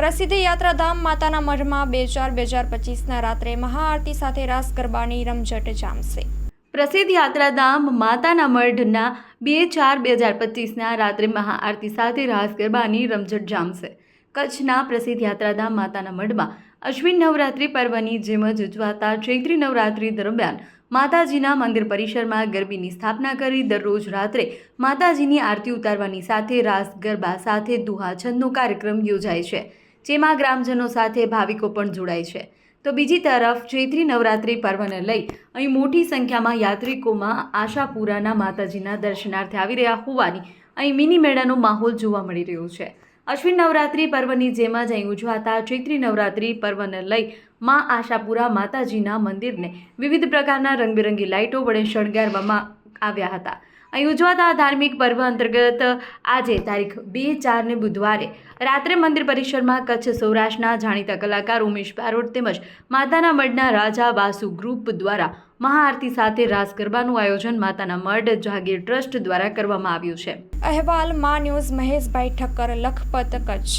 પ્રસિદ્ધ યાત્રાધામ માતાના મઢમાં બે ચાર બે હજાર પચીસના રાત્રે મહાઆરતી સાથે રાસ ગરબાની રમઝટ જામશે. પ્રસિદ્ધ યાત્રાધામ માતાના મઢના બે ચાર બે હજાર પચીસના રાત્રે મહાઆરતી સાથે રાસ ગરબાની રમઝટ જામશે. કચ્છના પ્રસિદ્ધ યાત્રાધામ માતાના મઢમાં અશ્વિન નવરાત્રિ પર્વની જેમ જ ઉજવાતા ચૈત્રી નવરાત્રિ દરમિયાન માતાજીના મંદિર પરિસરમાં ગરબીની સ્થાપના કરી દરરોજ રાત્રે માતાજીની આરતી ઉતારવાની સાથે રાસ ગરબા સાથે દુહાછંદનો કાર્યક્રમ યોજાય છે. જેમાં ગ્રામજનો સાથે ભાવિકો પણ જોડાય છે. તો બીજી તરફ ચૈત્રી નવરાત્રિ પર્વને લઈ અહીં મોટી સંખ્યામાં યાત્રિકોમાં આશાપુરાના માતાજીના દર્શનાર્થે આવી રહ્યા હોવાની અહીં મિની મેળાનો માહોલ જોવા મળી રહ્યો છે. અશ્વિન નવરાત્રિ પર્વની જેમ જ અહીં ઉજવાતા ચૈત્રી નવરાત્રિ પર્વને લઈ મા આશાપુરા માતાજીના મંદિરને વિવિધ પ્રકારના રંગબેરંગી લાઇટો વડે શણગારવામાં આવ્યા હતા. અહીં ઉજવાતા ધાર્મિક પર્વ અંતર્ગત આજે તારીખ બે ચારને બુધવારે રાત્રે મંદિર પરિસરમાં કચ્છ સૌરાષ્ટ્રના જાણીતા કલાકાર ઉમેશ બારોટ તેમજ માતાના મઢના રાજા વાસુ ગ્રુપ દ્વારા મહાઆરતી સાથે રાસ ગરબાનું આયોજન માતાના મઢ જાગીર ટ્રસ્ટ દ્વારા કરવામાં આવ્યું છે. અહેવાલ, મા ન્યૂઝ, મહેશભાઈ ઠક્કર, લખપત, કચ્છ.